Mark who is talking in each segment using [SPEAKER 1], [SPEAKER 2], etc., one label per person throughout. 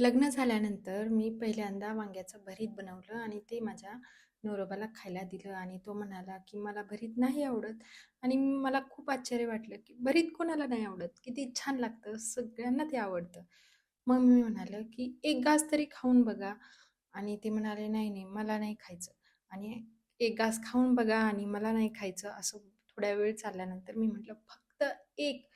[SPEAKER 1] लग्न झाल्यानंतर मी पहिल्यांदा वांग्याचं भरीत बनवलं आणि ते माझ्या नवरोबाला खायला दिलं आणि तो म्हणाला की मला भरीत नाही आवडत. आणि मला खूप आश्चर्य वाटलं की भरीत कोणाला नाही आवडत? किती छान लागतं सगळ्यांना ते आवडतं. मग मी म्हणालं की एक घास तरी खाऊन बघा. आणि ते म्हणाले नाही नाही मला नाही खायचं. आणि एक घास खाऊन बघा आणि मला नाही खायचं. असं थोड्या वेळ चालल्यानंतर मी म्हटलं फक्त एक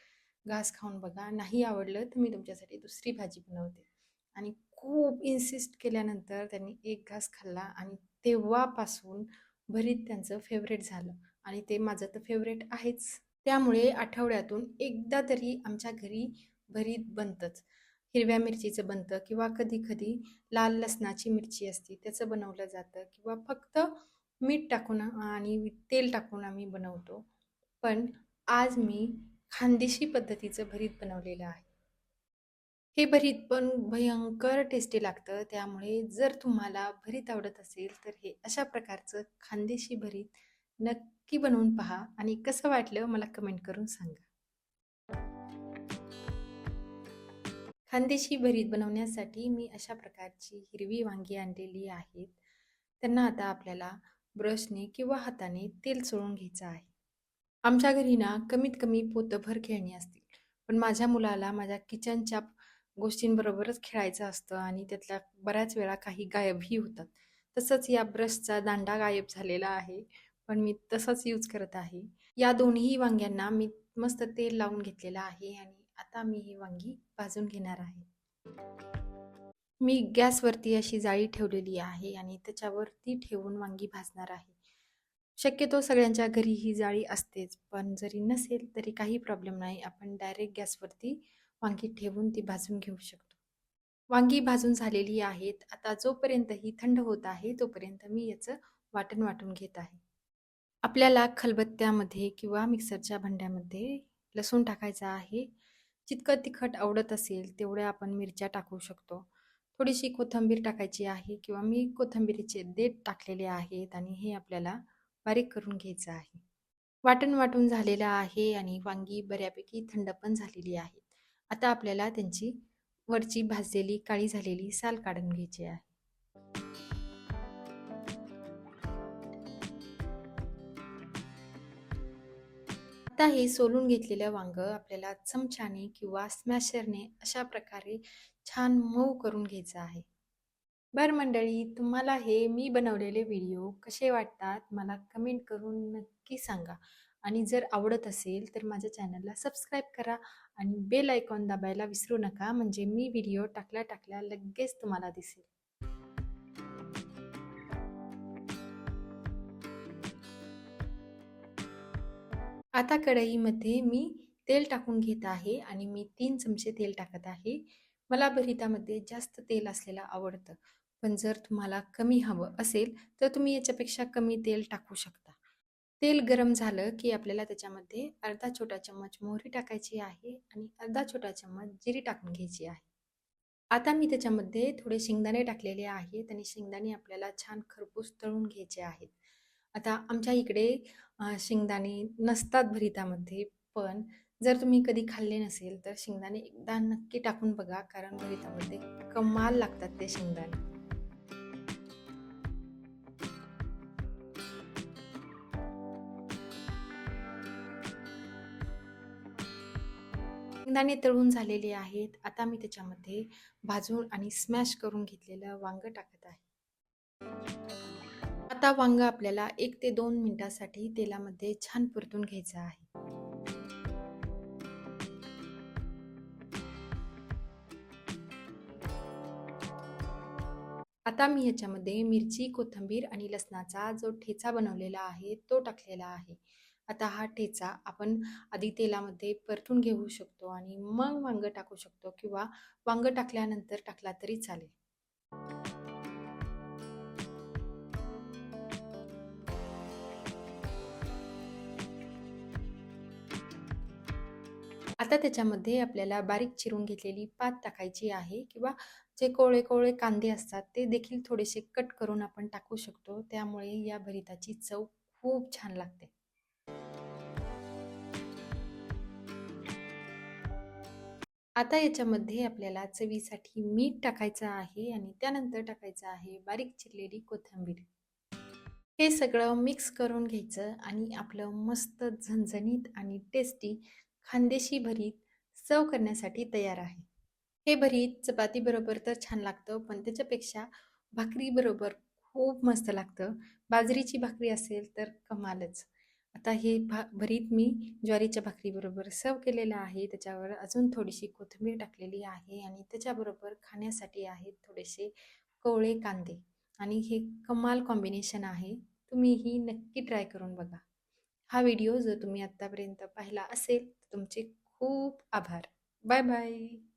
[SPEAKER 1] घास खाऊन बघा नाही आवडलं तर मी तुमच्यासाठी दुसरी भाजी बनवते. आणि खूप इन्सिस्ट केल्यानंतर त्यांनी एक घास खाल्ला आणि तेव्हापासून भरीत त्यांचं फेवरेट झालं. आणि ते माझं तर फेवरेट आहेच. त्यामुळे आठवड्यातून एकदा तरी आमच्या घरी भरीत बनतंच. हिरव्या मिरचीचं बनतं किंवा कधी कधी लाल लसणाची मिरची असते त्याचं बनवलं जातं किंवा फक्त मीठ टाकून आणि तेल टाकून आम्ही बनवतो. पण आज मी खानदेशी पद्धतीचं भरीत बनवलेलं आहे. हे भरीत पण भयंकर टेस्टी लागतं. त्यामुळे जर तुम्हाला भरीत आवडत असेल तर हे अशा प्रकारचं खानदेशी भरीत नक्की बनवून पहा आणि कसं वाटलं मला कमेंट करून सांगा. खानदेशी भरीत बनवण्यासाठी मी अशा प्रकारची हिरवी वांगी आणलेली आहेत. त्यांना आता आपल्याला ब्रशने किंवा हाताने तेल चोळून घ्यायचं आहे. आमच्या घरी ना कमीत कमी पोतभर खेळणी असतील. पण माझ्या मुलाला माझ्या किचनच्या गोष्टींबरोबरच खेळायचं असतं आणि त्यातल्या बऱ्याच वेळा काही गायबही होतात. तसंच या ब्रशचा दांडा गायब झालेला आहे पण मी तसंच यूज करत आहे. या दोन्ही वांग्यांना मी मस्त तेल लावून घेतलेलं आहे आणि आता मी ही वांगी भाजून घेणार आहे. मी गॅसवरती अशी जाळी ठेवलेली आहे आणि त्याच्यावरती ठेवून वांगी भाजणार आहे. शक्यतो सगळ्यांच्या घरी ही जाळी असतेच पण जरी नसेल तरी काही प्रॉब्लेम नाही. आपण डायरेक्ट गॅसवरती वांगी ठेवून ती भाजून घेऊ शकतो. वांगी भाजून झालेली आहेत. आता जोपर्यंत ही थंड होत आहे तोपर्यंत मी याचं वाटण वाटून घेत आहे. आपल्याला खलबत्त्यामध्ये किंवा मिक्सरच्या भांड्यामध्ये लसूण टाकायचा आहे. जितकं तिखट आवडत असेल तेवढ्या आपण मिरच्या टाकू शकतो. थोडीशी कोथिंबीर टाकायची आहे किंवा मी कोथिंबीरीचे देठ टाकलेले आहेत आणि हे आपल्याला बारीक करून घ्यायचं आहे. वाटण वाटून झालेलं आहे आणि वांगी बऱ्यापैकी थंड पण झालेली आहे. आता आपल्याला त्यांची वरची भाजलेली काळी झालेली साल काढून घ्यायची आहे. आता हे सोलून घेतलेलं वांग आपल्याला चमच्याने किंवा स्मॅशरने अशा प्रकारे छान मऊ करून घ्यायचं आहे. बर मंडळी तुम्हाला हे मी बनवलेले व्हिडिओ कसे वाटतात मला कमेंट करून नक्की सांगा. आणि जर आवडत असेल तर माझ्या चॅनलला सबस्क्राईब करा आणि बेल आयकॉन दाबायला विसरू नका म्हणजे मी व्हिडिओ टाकल्या टाकल्या लगेच तुम्हाला दिसेल. आता कढईमध्ये मी तेल टाकून घेत आहे आणि मी तीन चमचे तेल टाकत आहे. मला भरितामध्ये जास्त तेल असलेलं आवडतं पण जर तुम्हाला कमी हवं असेल तर तुम्ही याच्यापेक्षा कमी तेल टाकू शकता. तेल गरम झालं की आपल्याला त्याच्यामध्ये अर्धा छोटा चम्मच मोहरी टाकायची आहे आणि अर्धा छोटा चम्मच जिरी टाकून घ्यायची आहे. आता मी त्याच्यामध्ये थोडे शेंगदाणे टाकलेले आहेत आणि शेंगदाणे आपल्याला छान खरपूस तळून घ्यायचे आहेत. आता आमच्या इकडे शेंगदाणे नसतात भरितामध्ये पण जर तुम्ही कधी खाल्ले नसेल तर शेंगदाणे एकदा नक्की टाकून बघा कारण भरितामध्ये कमाल लागतात ते शेंगदाणे. शेंगदाणे तळून झालेले आहेत. आता मी त्याच्यामध्ये भाजून आणि स्मॅश करून घेतलेलं वांग टाकत आहे. आता वांग आपल्याला एक ते दोन मिनिटासाठी तेलामध्ये छान परतून घ्यायचं आहे. आता मी याच्यामध्ये मिरची कोथिंबीर आणि लसणाचा जो ठेचा बनवलेला आहे तो टाकलेला आहे. आता हा ठेचा आपण आधी तेलामध्ये परतून घेऊ शकतो आणि मग वांगं टाकू शकतो किंवा वांगं टाकल्यानंतर टाकला तरी चालेल. आता त्याच्यामध्ये आपल्याला बारीक चिरून घेतलेली पात टाकायची आहे किंवा जे कोवळे कोवळे कांदे असतात ते देखील थोडेसे कट करून आपण टाकू शकतो. त्यामुळे या भरिताची चव खूप छान लागते. आता याच्यामध्ये आपल्याला चवीसाठी मीठ टाकायचं आहे आणि त्यानंतर टाकायचं आहे बारीक चिरलेली कोथिंबीर. हे सगळं मिक्स करून घ्यायचं आणि आपलं मस्त झणझणीत आणि टेस्टी खानदेशी भरीत सर्व करण्यासाठी तयार आहे. हे भरीत चपातीबरोबर तर छान लागतं पण त्याच्यापेक्षा भाकरीबरोबर खूप मस्त लागतं. बाजरीची भाकरी असेल तर कमालच. आता हे भा भरीत मी ज्वारीच्या भाकरीबरोबर सर्व केलेलं आहे. त्याच्यावर अजून थोडीशी कोथिंबीर टाकलेली आहे आणि त्याच्याबरोबर खाण्यासाठी आहेत थोडेसे कोवळे कांदे. आणि हे कमाल कॉम्बिनेशन आहे. तुम्हीही नक्की ट्राय करून बघा. हा व्हिडिओ जर तुम्ही आत्तापर्यंत पाहिला असेल तर तुमचे खूप आभार. Bye bye